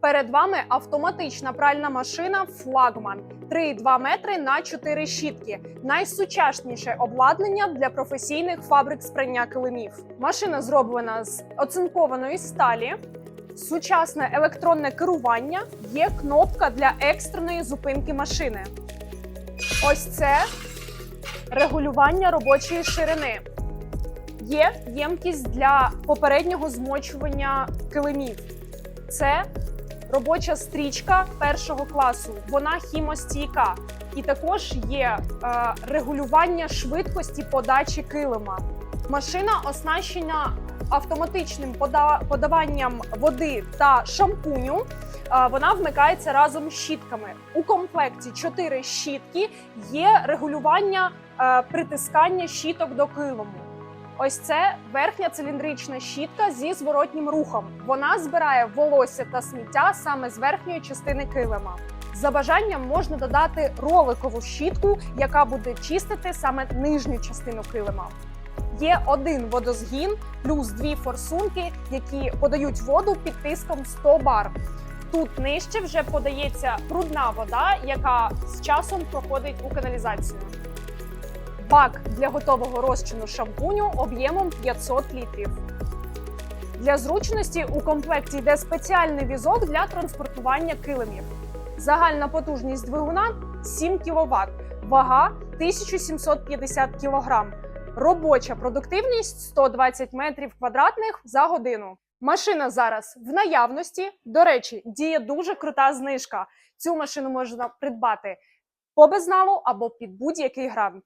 Перед вами автоматична пральна машина Флагман 3,2 метри на 4 щітки. Найсучасніше обладнання для професійних фабрик з прання килимів. Машина зроблена з оцинкованої сталі. Сучасне електронне керування є кнопка для екстреної зупинки машини. Ось це регулювання робочої ширини. Є ємкість для попереднього змочування килимів. Це робоча стрічка першого класу. Вона хімостійка. І також є е, регулювання швидкості подачі килима. Машина оснащена автоматичним пода- подаванням води та шампуню. Е, Вона вмикається разом з щітками. У комплекті 4 щітки є регулювання е, притискання щіток до килиму. Ось це верхня циліндрична щітка зі зворотнім рухом. Вона збирає волосся та сміття саме з верхньої частини килима. За бажанням можна додати роликову щітку, яка буде чистити саме нижню частину килима. Є один водозгін плюс дві форсунки, які подають воду під тиском 100 бар. Тут нижче вже подається прудна вода, яка з часом проходить у каналізацію. Бак для готового розчину шампуню об'ємом 500 літрів. Для зручності у комплекті йде спеціальний візок для транспортування килимів. Загальна потужність двигуна 7 кВт, вага 1750 кг. Робоча продуктивність 120 метрів квадратних за годину. Машина зараз в наявності. До речі, діє дуже крута знижка. Цю машину можна придбати по безналу або під будь-який грант.